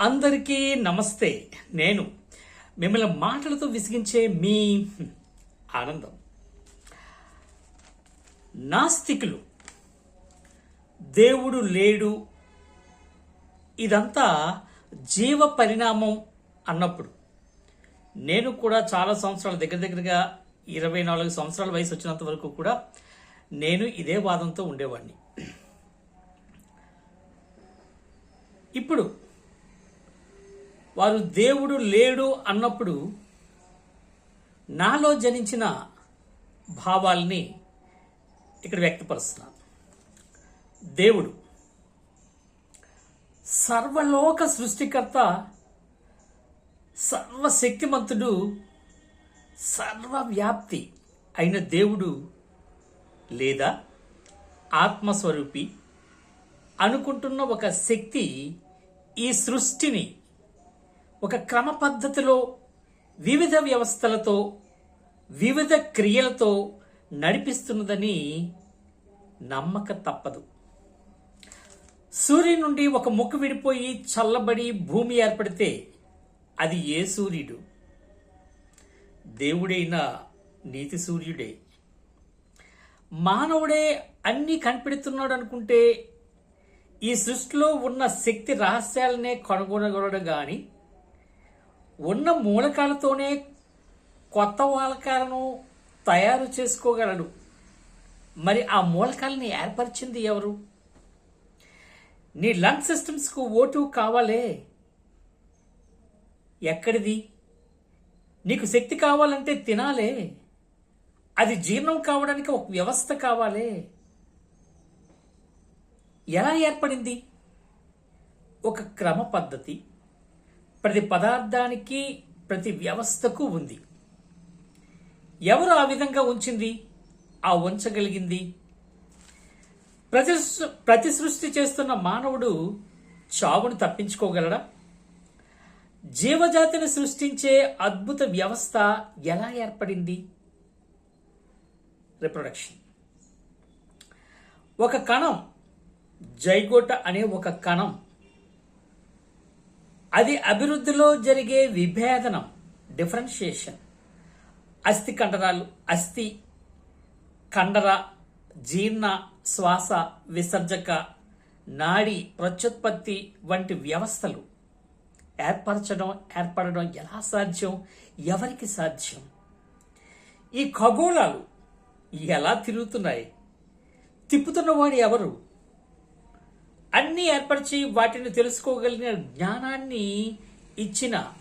అందరికీ నమస్తే. నేను మిమ్మల్ని మాటలతో విసిగించే మీ ఆనందం. నాస్తికులు దేవుడు లేడు ఇదంతా జీవ పరిణామం అన్నప్పుడు. నేను కూడా చాలా సంవత్సరాల దగ్గర దగ్గరగా ఇరవై నాలుగు సంవత్సరాల వయసు వచ్చినంత వరకు కూడా నేను ఇదే వాదంతో ఉండేవాడిని. ఇప్పుడు వారు దేవుడు లేడు అన్నప్పుడు నాలో జనించిన భావాల్ని ఇక్కడ వ్యక్తపరుస్తున్నాను. దేవుడు సర్వలోక సృష్టికర్త సర్వశక్తిమంతుడు సర్వవ్యాప్తి అయిన దేవుడు లేదా ఆత్మస్వరూపి అనుకుంటున్న ఒక శక్తి ఈ సృష్టిని ఒక క్రమ పద్ధతిలో వివిధ వ్యవస్థలతో వివిధ క్రియలతో నడిపిస్తున్నదని నమ్మక తప్పదు. సూర్యుని నుండి ఒక ముక్కు విడిపోయి చల్లబడి భూమి ఏర్పడితే అది ఏ సూర్యుడు? దేవుడైన నీతి సూర్యుడే. మానవుడే అన్నీ కనిపెడుతున్నాడు అనుకుంటే ఈ సృష్టిలో ఉన్న శక్తి రహస్యాలనే కనుగొనగలడు కానీ ఉన్న మూలకాలతోనే కొత్త మూలకాలను తయారు చేసుకోగలడు. మరి ఆ మూలకాలని ఏర్పరిచింది ఎవరు? నీ లంగ్ సిస్టమ్స్కు ఓటు కావాలే. ఎక్కడిది? నీకు శక్తి కావాలంటే తినాలే. అది జీర్ణం కావడానికి ఒక వ్యవస్థ కావాలే. ఎలా ఏర్పడింది? ఒక క్రమ పద్ధతి. ప్రతి పదార్థానికి ప్రతి వ్యవస్థకు ఉంది. ఎవరు ఆ విధంగా ఉంచింది? ఆ ఉంచగలిగింది. ప్రతి ప్రతి సృష్టి చేస్తున్న మానవుడు చావును తప్పించుకోగలడా? జీవజాతిని సృష్టించే అద్భుత వ్యవస్థ ఎలా ఏర్పడింది? రిప్రొడక్షన్. ఒక కణం జైగోట అనే ఒక కణం అది అభివృద్ధిలో జరిగే విభేదనం డిఫరెన్షియేషన్ అస్థి కండరాలు అస్థి కండర జీర్ణ శ్వాస విసర్జక నాడి ప్రత్యుత్పత్తి వంటి వ్యవస్థలు ఏర్పరచడం ఏర్పడడం ఎలా సాధ్యం? ఎవరికి సాధ్యం? ఈ ఖగోళాలు ఎలా తిరుగుతున్నాయి? తిప్పుతున్నవాడు ఎవరు? అన్నీ ఏర్పరిచి వాటిని తెలుసుకోగలిగిన జ్ఞానాన్ని ఇచ్చిన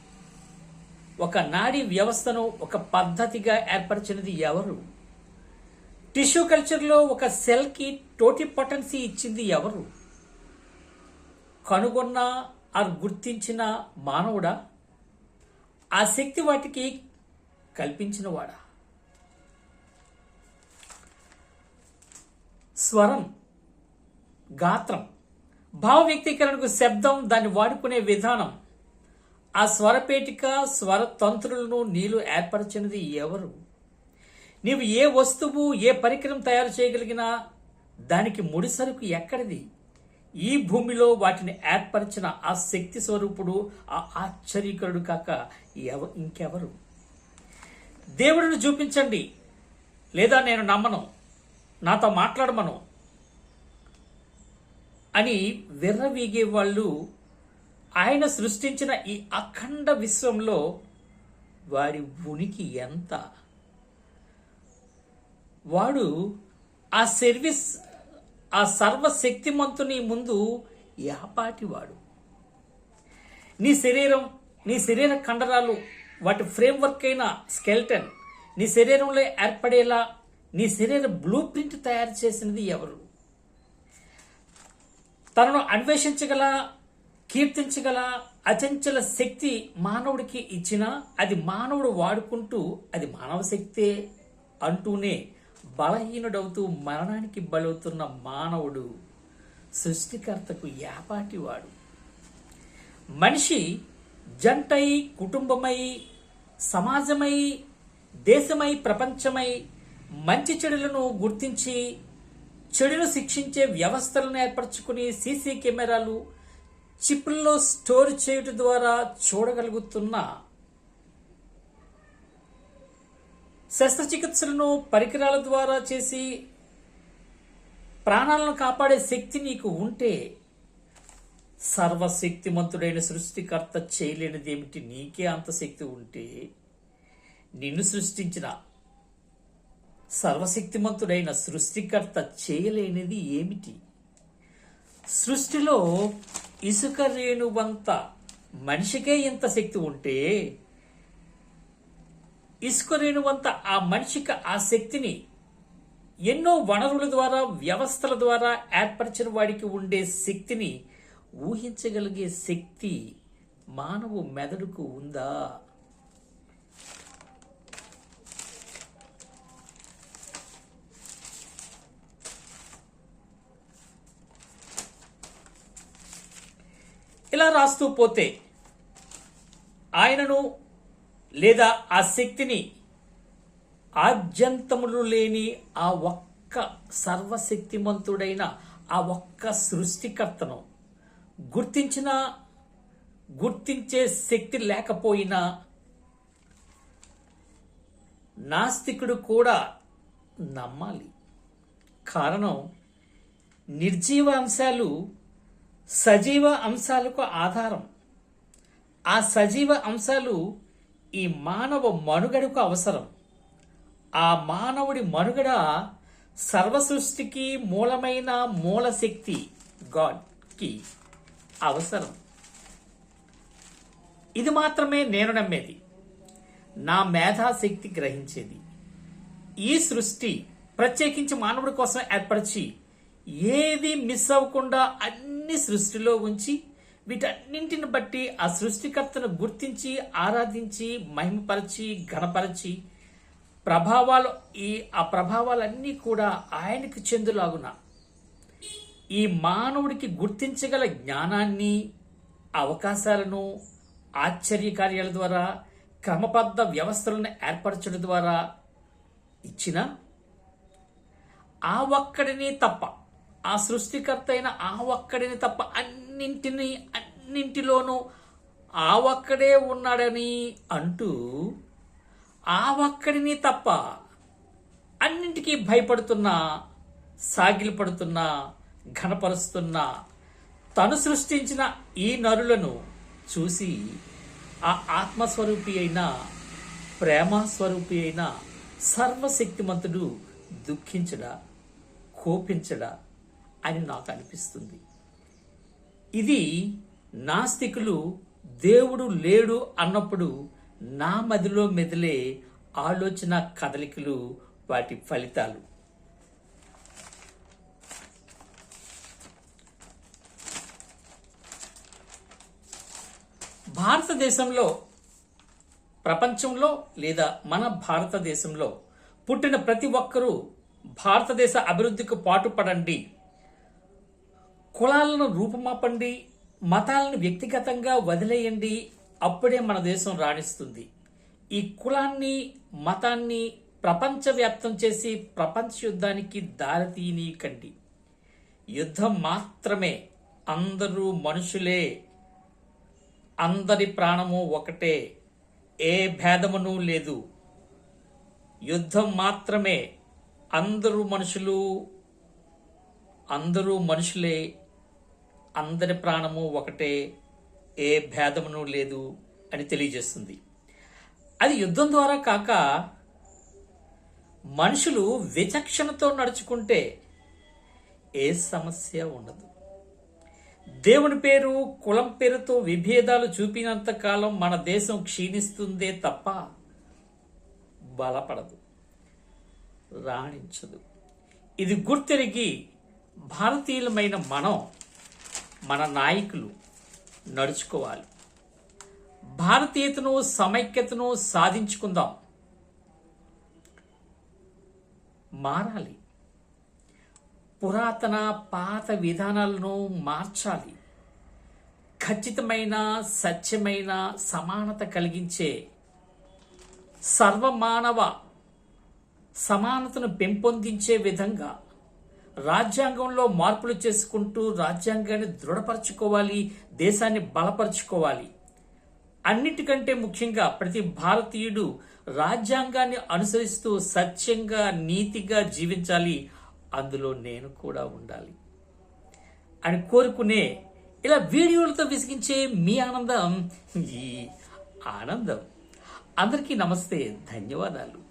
ఒక నాడీ వ్యవస్థను ఒక పద్ధతిగా ఏర్పరిచినది ఎవరు? టిష్యూ కల్చర్లో ఒక సెల్కి టోటి పొటెన్సీ ఇచ్చింది ఎవరు? కనుగొన్న ఆ గుర్తించిన మానవుడా? ఆ శక్తి వాటికి కల్పించినవాడా? స్వరం గాత్రం. భావ వ్యక్తీకరణకు శబ్దం దాన్ని వాడుకునే విధానం. ఆ స్వరపేటిక స్వర తంత్రులను నీలు ఏర్పరచినది ఎవరు? నీవు ఏ వస్తువు ఏ పరికరం తయారు చేయగలిగినా దానికి ముడిసరుకు ఎక్కడిది? ఈ భూమిలో వాటిని ఏర్పరిచిన ఆ శక్తి స్వరూపుడు ఆ ఆశ్చర్యకరుడు కాక ఎవ ఇంకెవరు? దేవుడిని చూపించండి. లేదా నేను నమ్మను. నాతో మాట్లాడమను. అని విర్రవీగే వాళ్ళు ఆయన సృష్టించిన ఈ అఖండ విశ్వంలో వాడి ఉనికి ఎంత? వాడు ఆ సర్వీస్ ఆ సర్వశక్తిమంతుని ముందు యాపాటివాడు నీ శరీరం నీ శరీర కండరాలు వాటి ఫ్రేమ్వర్క్ అయిన స్కెల్టన్ నీ శరీరంలో ఏర్పడేలా నీ శరీర బ్లూ ప్రింట్ తయారు చేసినది ఎవరు? తనను అన్వేషించగల కీర్తించగల అచంచల శక్తి మానవుడికి ఇచ్చినా అది మానవుడు వాడుకుంటూ అది మానవ శక్తే అంటూనే బలహీనుడవుతూ మరణానికి బలవుతున్న మానవుడు సృష్టికర్తకు యాపాటివాడు. మనిషి జంటై కుటుంబమై సమాజమై దేశమై ప్రపంచమై మంచి చెడులను గుర్తించి చెడును శిక్షించే వ్యవస్థలను ఏర్పరచుకుని సీసీ కెమెరాలు చిప్పుల్లో స్టోర్ చేయటం ద్వారా చూడగలుగుతున్న శస్త్రచికిత్సలను పరికరాల ద్వారా చేసి ప్రాణాలను కాపాడే శక్తి నీకు ఉంటే సర్వశక్తిమంతుడైన సృష్టికర్త చేయలేనిదేమిటి? నీకే అంత శక్తి ఉంటే నిన్ను సృష్టించిన సర్వశక్తిమంతుడైన సృష్టికర్త చేయలేనిది ఏమిటి? సృష్టిలో ఇసుక రేణువంత మనిషికే ఇంత శక్తి ఉంటే ఇసుక రేణువంత ఆ మనిషికి ఆ శక్తిని ఎన్నో వనరుల ద్వారా వ్యవస్థల ద్వారా ఏర్పరిచిన వాడికి ఉండే శక్తిని ఊహించగలిగే శక్తి మానవ మెదడుకు ఉందా? ఇలా రాస్తూ పోతే ఆయనను లేదా ఆ శక్తిని ఆద్యంతములు లేని ఆ ఒక్క సర్వశక్తిమంతుడైన ఆ ఒక్క సృష్టికర్తను గుర్తించిన గుర్తించే శక్తి లేకపోయినా నాస్తికుడు కూడా నమ్మాలి. కారణం నిర్జీవ అంశాలు సజీవ అంశాలకు ఆధారం. ఆ సజీవ అంశాలు ఈ మానవ మనుగడకు అవసరం. ఆ మానవుడి మనుగడ సర్వసృష్టికి మూలమైన మూలశక్తి గాడ్కి అవసరం. ఇది మాత్రమే నేను నమ్మేది. నా మేధాశక్తి గ్రహించేది. ఈ సృష్టి ప్రత్యేకించి మానవుడి కోసం ఏర్పరిచి ఏది మిస్ అవ్వకుండా అన్ని సృష్టిలో ఉంచి వీటన్నింటిని బట్టి ఆ సృష్టికర్తను గుర్తించి ఆరాధించి మహిమపరచి ఘనపరిచి ప్రభావాలు ఈ ఆ ప్రభావాలన్నీ కూడా ఆయనకు చెందులాగున. ఈ మానవుడికి గుర్తించగల జ్ఞానాన్ని అవకాశాలను ఆశ్చర్యకార్యాల ద్వారా క్రమబద్ధ వ్యవస్థలను ఏర్పరచడం ద్వారా ఇచ్చిన ఆ ఒక్కడిని తప్ప ఆ సృష్టికర్త అయిన ఆ ఒక్కడిని తప్ప అన్నింటినీ అన్నింటిలోనూ ఆ ఒక్కడే ఉన్నాడని అంటూ ఆ ఒక్కడిని తప్ప అన్నింటికీ భయపడుతున్నా సాగిలపడుతున్నా ఘనపరుస్తున్నా తను సృష్టించిన ఈ నరులను చూసి ఆ ఆత్మస్వరూపి అయిన ప్రేమస్వరూపి అయిన సర్వశక్తిమంతుడు దుఃఖించడా కోపించడా అని నాకు అనిపిస్తుంది. ఇది నాస్తికులు దేవుడు లేడు అన్నప్పుడు నా మదిలో మెదిలే ఆలోచన కదలికలు వాటి ఫలితాలు. భారతదేశంలో ప్రపంచంలో లేదా మన భారతదేశంలో పుట్టిన ప్రతి ఒక్కరూ భారతదేశ అభివృద్ధికి పాటుపడండి. కులాలను రూపుమాపండి మతాలను వ్యక్తిగతంగా వదిలేయండి అప్పుడే మన దేశం రాణిస్తుంది. ఈ కులాన్ని మతాన్ని ప్రపంచవ్యాప్తం చేసి ప్రపంచ యుద్ధానికి దారితీయనీయకండి యుద్ధం మాత్రమే అందరూ మనుషులే. అందరి ప్రాణము ఒకటే. ఏ భేదమును లేదు. యుద్ధం మాత్రమే అందరూ మనుషులు అందరూ మనుషులే. అందరి ప్రాణము ఒకటే ఏ భేదమును లేదు అని తెలియజేస్తుంది. అది యుద్ధం ద్వారా కాక మనుషులు విచక్షణతో నడుచుకుంటే ఏ సమస్య ఉండదు. దేవుని పేరు కులం పేరుతో విభేదాలు చూపినంత కాలం మన దేశం క్షీణిస్తుందే తప్ప బలపడదు రాణించదు. ఇది గుర్తెరిగి భారతీయులమైన మనం మన నాయకులు నడుచుకోవాలి. భారతీయతను సమైక్యతను సాధించుకుందాం. మారాలి. పురాతన పాత విధానాలను మార్చాలి. ఖచ్చితమైన సత్యమైన సమానత కలిగించే సర్వమానవ సమానతను పెంపొందించే విధంగా రాజ్యాంగంలో మార్పులు చేసుకుంటూ రాజ్యాంగాన్ని దృఢపరచుకోవాలి దేశాన్ని బలపరచుకోవాలి. అన్నిటికంటే ముఖ్యంగా ప్రతి భారతీయుడు రాజ్యాంగాన్ని అనుసరిస్తూ సత్యంగా నీతిగా జీవించాలి. అందులో నేను కూడా ఉండాలి అని కోరుకునే ఇలా వీడియోలతో విసిగించే మీ ఆనందం ఈ ఆనందం. అందరికీ నమస్తే ధన్యవాదాలు.